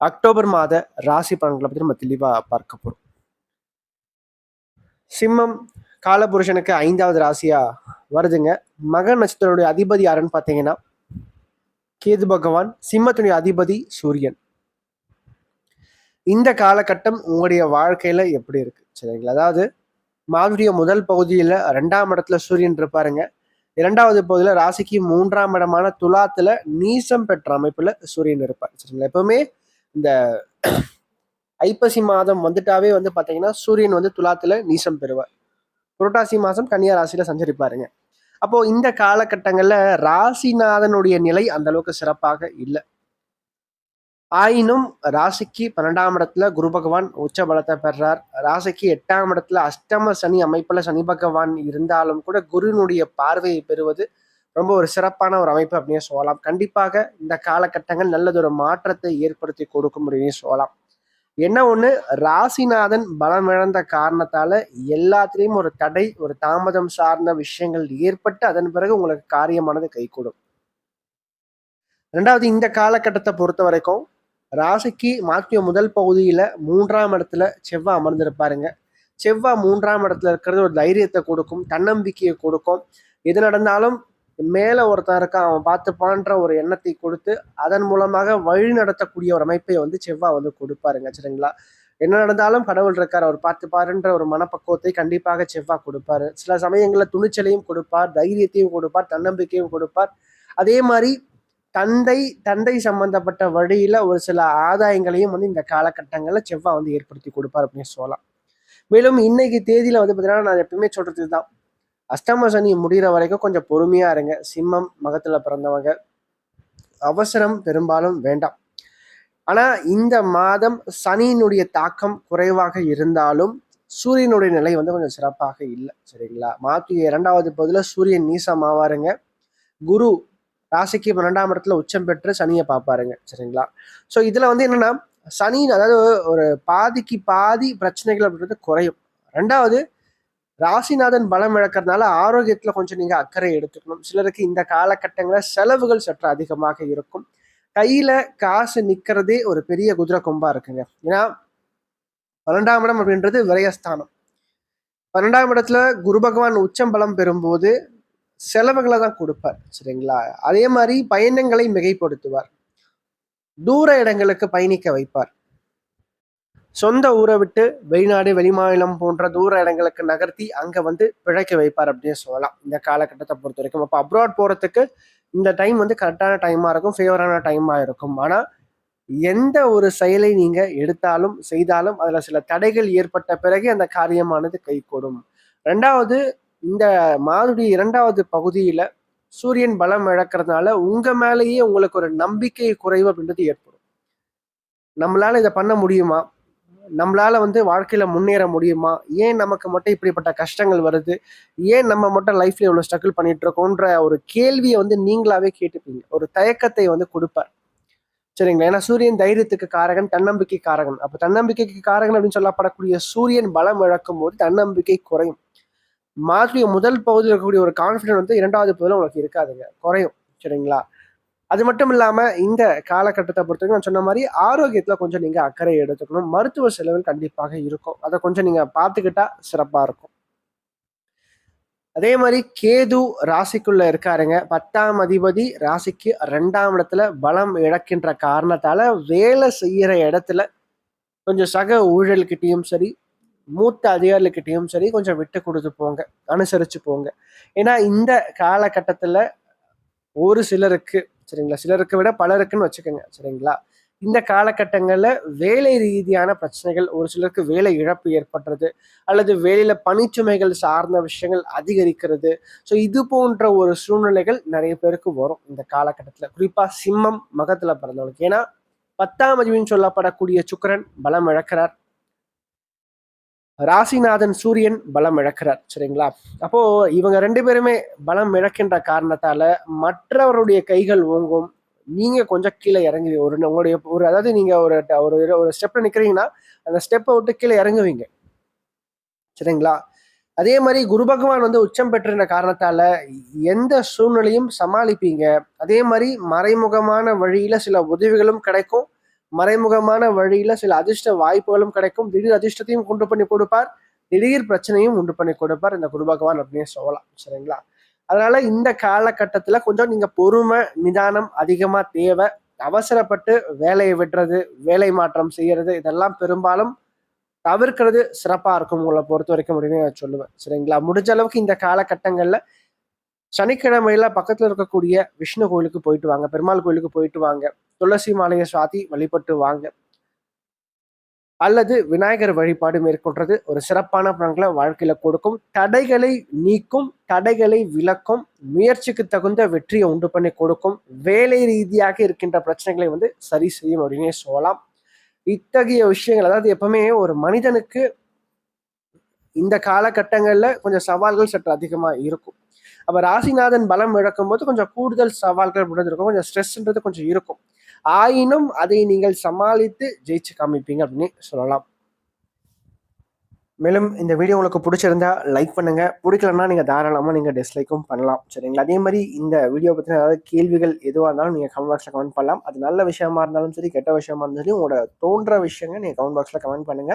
October மாத ராசி பலன்களை பற்றி நம்ம தெளிவாக பார்க்க போகிறோம் சிம்மம் காலபுருஷனுக்கு ஐந்தாவது ராசியா வருதுங்க. மக நட்சத்திரோடைய அதிபதி யாருன்னு பார்த்தீங்கன்னா கேது பகவான் சிம்மத்துடைய அதிபதி சூரியன். இந்த காலகட்டம் உங்களுடைய வாழ்க்கையில எப்படி இருக்கு? சரிங்களா? அதாவது மாதுடைய முதல் பகுதியில ரெண்டாம் இடத்துல சூரியன் இருப்பாருங்க. இரண்டாவது பகுதியில ராசிக்கு மூன்றாம் இடமான துலாத்துல நீசம் பெற்ற அமைப்புல சூரியன் இருப்பார். சரிங்களா? எப்பவுமே இந்த ஐப்பசி மாதம் வந்துட்டாவே வந்து பாத்தீங்கன்னா சூரியன் வந்து துலாத்துல நீசம் பெறுவார். புரட்டாசி மாதம் கன்னியா ராசியில சஞ்சரிப்பாருங்க. அப்போ இந்த காலகட்டங்கள்ல ராசிநாதனுடைய நிலை அந்த அளவுக்கு சிறப்பாக இல்லை. ஆயினும் ராசிக்கு பன்னெண்டாம் இடத்துல குரு பகவான் உச்ச பலத்தை பெறார். ராசிக்கு எட்டாம் இடத்துல அஷ்டம சனி அமைப்புல சனி பகவான் இருந்தாலும் கூட குருவினுடைய பார்வையை பெறுவது ரொம்ப ஒரு சிறப்பான ஒரு அமைப்பு அப்படின்னு சொல்லலாம். கண்டிப்பாக இந்த காலகட்டங்கள் நல்லதொரு மாற்றத்தை ஏற்படுத்தி கொடுக்கும் அப்படின்னு சொல்லலாம். என்ன ஒண்ணு? ராசிநாதன் பலம் இழந்த காரணத்தால எல்லாத்துலேயும் ஒரு தடை ஒரு தாமதம் சார்ந்த விஷயங்கள் ஏற்பட்டு அதன் பிறகு உங்களுக்கு காரியமானது கைகூடும். ரெண்டாவது இந்த காலகட்டத்தை பொறுத்த வரைக்கும் ராசிக்கு மாற்றிய முதல் பகுதியில மூன்றாம் இடத்துல செவ்வாய் அமர்ந்திருப்பாருங்க. செவ்வாய் மூன்றாம் இடத்துல இருக்கிறது ஒரு தைரியத்தை கொடுக்கும் தன்னம்பிக்கையை கொடுக்கும். எது நடந்தாலும் மேல ஒருத்தன் இருக்கான் அவன் பார்த்துப்பான்ற ஒரு எண்ணத்தை கொடுத்து அதன் மூலமாக வழி நடத்தக்கூடிய ஒரு அமைப்பை வந்து செவ்வாய் வந்து கொடுப்பாருங்க சரிங்களா? என்ன நடந்தாலும் கடவுள் இருக்கார் அவர் பார்த்துப்பாருன்ற ஒரு மனப்பக்குவத்தை கண்டிப்பாக செவ்வாய் கொடுப்பாரு. சில சமயங்களில் துணிச்சலையும் கொடுப்பார் தைரியத்தையும் கொடுப்பார் தன்னம்பிக்கையும் கொடுப்பார். அதே மாதிரி தந்தை தந்தை சம்பந்தப்பட்ட வழியில ஒரு சில ஆதாயங்களையும் வந்து இந்த காலகட்டங்களில் செவ்வாய் வந்து ஏற்படுத்தி கொடுப்பார் அப்படின்னு சொல்லலாம். மேலும் இன்னைக்கு தேதியில வந்து பார்த்தீங்கன்னா நான் எப்பயுமே சொல்றது தான் அஷ்டம சனி முடிகிற வரைக்கும் கொஞ்சம் பொறுமையா இருங்க. சிம்மம் மகத்துல பிறந்தவங்க. அவசரம் பெரும்பாலும் வேண்டாம். ஆனா இந்த மாதம் சனியினுடைய தாக்கம் குறைவாக இருந்தாலும் சூரியனுடைய நிலை வந்து கொஞ்சம் சிறப்பாக இல்லை. சரிங்களா? மாற்றி இரண்டாவது பகுதியில் சூரியன் நீசம் ஆவாருங்க. குரு ராசிக்கு பன்னெண்டாம் இடத்துல உச்சம் பெற்று சனியை பார்ப்பாருங்க. சரிங்களா? ஸோ இதுல வந்து என்னன்னா சனி அதாவது ஒரு பாதிக்கு பாதி பிரச்சனைகள் அப்படின்றது குறையும். ரெண்டாவது ராசிநாதன் பலம் இழக்கிறதுனால ஆரோக்கியத்துல கொஞ்சம் நீங்க அக்கறை எடுத்துக்கணும். சிலருக்கு இந்த காலகட்டங்களில் செலவுகள் சற்று அதிகமாக இருக்கும். கையில காசு நிக்கிறதே ஒரு பெரிய குதிரை கொம்பா இருக்குங்க. ஏன்னா பன்னெண்டாம் இடம் அப்படின்றது விரயஸ்தானம். பன்னெண்டாம் இடத்துல குரு பகவான் உச்சம் பலம் பெறும்போது செலவுகளை தான் கொடுப்பார் சரிங்களா? அதே மாதிரி பயணங்களை மிகைப்படுத்துவார். தூர இடங்களுக்கு பயணிக்க வைப்பார். சொந்த ஊரை விட்டு வெளிநாடு வெளிமாநிலம் போன்ற தூர இடங்களுக்கு நகர்த்தி அங்கே வந்து பிழைக்க வைப்பார் அப்படின்னு சொல்லலாம். இந்த காலகட்டத்தை பொறுத்த வரைக்கும் அப்போ அப்ராட் போகிறதுக்கு இந்த டைம் வந்து கரெக்டான டைமாக இருக்கும் ஃபேவரான டைமாக இருக்கும். ஆனால் எந்த ஒரு செயலை நீங்கள் எடுத்தாலும் செய்தாலும் அதில் சில தடைகள் ஏற்பட்ட பிறகு அந்த காரியமானது கைகூடும். ரெண்டாவது இந்த மாதுடைய இரண்டாவது பகுதியில் சூரியன் பலம் இழக்கிறதுனால உங்கள் மேலேயே உங்களுக்கு ஒரு நம்பிக்கை குறைவு அப்படின்றது ஏற்படும். நம்மளால இதை பண்ண முடியுமா? நம்மளால் வந்து வாழ்க்கையில் முன்னேற முடியுமா? ஏன் நமக்கு மட்டும் இப்படிப்பட்ட கஷ்டங்கள் வருது? ஏன் நம்ம மட்டும் லைஃப்பில் இவ்வளோ ஸ்ட்ரகிள் பண்ணிட்டு இருக்கோன்ற ஒரு கேள்வியை வந்து நீங்களாவே கேட்டுப்பீங்க. ஒரு தயக்கத்தை வந்து கொடுப்பார். சரிங்களா? ஏன்னா சூரியன் தைரியத்துக்கு காரகன் தன்னம்பிக்கை காரகன். அப்போ தன்னம்பிக்கைக்கு காரகன் அப்படின்னு சொல்லப்படக்கூடிய சூரியன் பலம் இழக்கும் போது தன்னம்பிக்கை குறையும். மாதிரி முதல் பகுதியில் இருக்கக்கூடிய ஒரு கான்ஃபிடன்ட் வந்து இரண்டாவது பகுதியில் உங்களுக்கு இருக்காதுங்க. குறையும். சரிங்களா? அது மட்டும் இல்லாம இந்த காலகட்டத்தை பொறுத்தவரைக்கும் நான் சொன்ன மாதிரி ஆரோக்கியத்துல கொஞ்சம் நீங்க அக்கறை எடுத்துக்கணும். மருத்துவ செலவுகள் கண்டிப்பாக இருக்கும். அதை கொஞ்சம் நீங்க பார்த்துக்கிட்டா சிறப்பா இருக்கும். அதே மாதிரி கேது ராசிக்குள்ள இருக்காருங்க. பத்தாம் அதிபதி ராசிக்கு ரெண்டாம் இடத்துல பலம் இழக்கின்ற காரணத்தால வேலை செய்யற இடத்துல கொஞ்சம் சக ஊழல்கிட்டையும் சரி மூத்த அதிகாரிகிட்டையும் சரி கொஞ்சம் விட்டு கொடுத்து போங்க. அனுசரிச்சு போங்க. ஏன்னா இந்த காலகட்டத்துல ஒரு சிலருக்கு சரிங்களா? சிலருக்கு விட பலருக்குன்னு வச்சுக்கோங்க சரிங்களா? இந்த காலகட்டங்களில் வேலை ரீதியான பிரச்சனைகள் ஒரு சிலருக்கு வேலை இழப்பு ஏற்படுறது அல்லது வேலையில் பணிச்சுமைகள் சார்ந்த விஷயங்கள் அதிகரிக்கிறது. ஸோ இது போன்ற ஒரு சூழ்நிலைகள் நிறைய பேருக்கு வரும் இந்த காலகட்டத்தில். குறிப்பாக சிம்மம் மகத்தில் பிறந்தவங்களுக்கு. ஏன்னா பத்தாம் அதிவின்னு சொல்லப்படக்கூடிய சுக்கரன் பலம் இழக்கிறார். ராசிநாதன் சூரியன் பலம் இழக்கிறார் சரிங்களா? அப்போ இவங்க ரெண்டு பேருமே பலம் இழக்கின்ற காரணத்தால மற்றவருடைய கைகள் ஓங்கும். நீங்க கொஞ்சம் கீழே இறங்கி ஒரு உங்களுடைய ஒரு அதாவது நீங்க ஒரு ஒரு ஒரு ஸ்டெப்ல நிக்கிறீங்கன்னா அந்த ஸ்டெப்பை விட்டு கீழே இறங்குவீங்க. சரிங்களா? அதே மாதிரி குரு பகவான் வந்து உச்சம் பெற்றிருந்த காரணத்தால எந்த சூழ்நிலையும் சமாளிப்பீங்க. அதே மாதிரி மறைமுகமான வழியில சில உதவிகளும் கிடைக்கும். மறைமுகமான வழியில சில அதிர்ஷ்ட வாய்ப்புகளும் கிடைக்கும். திடீர் அதிர்ஷ்டத்தையும் கொண்டு பண்ணி கொடுப்பார். திடீர் பிரச்சனையும் உண்டு பண்ணி கொடுப்பார். இந்த குரு பகவான் அப்படின்னு சொல்லலாம். சரிங்களா? அதனால இந்த காலகட்டத்துல கொஞ்சம் நீங்க பொறுமை நிதானம் அதிகமா தேவை. அவசரப்பட்டு வேலையை விடுறது வேலை மாற்றம் செய்யறது இதெல்லாம் பெரும்பாலும் தவிர்க்கிறது சிறப்பா இருக்கும் உங்களை பொறுத்த வரைக்கும் அப்படின்னு நான் சொல்லுவேன். சரிங்களா? முடிஞ்ச அளவுக்கு இந்த காலகட்டங்கள்ல சனிக்கிழமையில பக்கத்துல இருக்கக்கூடிய விஷ்ணு கோயிலுக்கு போயிட்டு வாங்க பெருமாள் கோயிலுக்கு போயிட்டு வாங்க துளசி மாலையை சுவாத்தி வழிபட்டு வாங்க. அல்லது விநாயகர் வழிபாடு மேற்கொள்றது ஒரு சிறப்பான பலன்களை வாழ்க்கையில கொடுக்கும். தடைகளை நீக்கும் தடைகளை விளக்கும் முயற்சிக்கு தகுந்த வெற்றியை உண்டு பண்ணி கொடுக்கும். வேலை ரீதியாக இருக்கின்ற பிரச்சனைகளை வந்து சரி செய்யும் அப்படின்னே சொல்லலாம். இத்தகைய விஷயங்கள் அதாவது எப்பவுமே ஒரு மனிதனுக்கு இந்த காலகட்டங்களில் கொஞ்சம் சவால்கள் சற்று அதிகமா இருக்கும். அப்போ ராசிநாதன் பலம் இழக்கும் போது கொஞ்சம் கூடுதல் சவால்கள் இருக்கும் கொஞ்சம் ஸ்ட்ரெஸ்ன்றது கொஞ்சம் இருக்கும். ஆயினும் அதை நீங்கள் சமாளித்து ஜெயிச்சு காமிப்பீங்க அப்படின்னு சொல்லலாம். மேலும் இந்த வீடியோ உங்களுக்கு பிடிச்சிருந்தா லைக் பண்ணுங்க. பிடிக்கலன்னா நீங்க தாராளமாக நீங்க டிஸ்லைக்கும் பண்ணலாம். சரிங்களா? அதே மாதிரி இந்த வீடியோ பற்றின ஏதாவது கேள்விகள் எதுவாக இருந்தாலும் நீங்க கமெண்ட் பாக்ஸில் கமெண்ட் பண்ணலாம். அது நல்ல விஷயமா இருந்தாலும் சரி கெட்ட விஷயமா இருந்தாலும் சரி உங்களோட தோன்ற விஷயங்கள் நீங்க கமெண்ட் பாக்ஸில் கமெண்ட் பண்ணுங்க.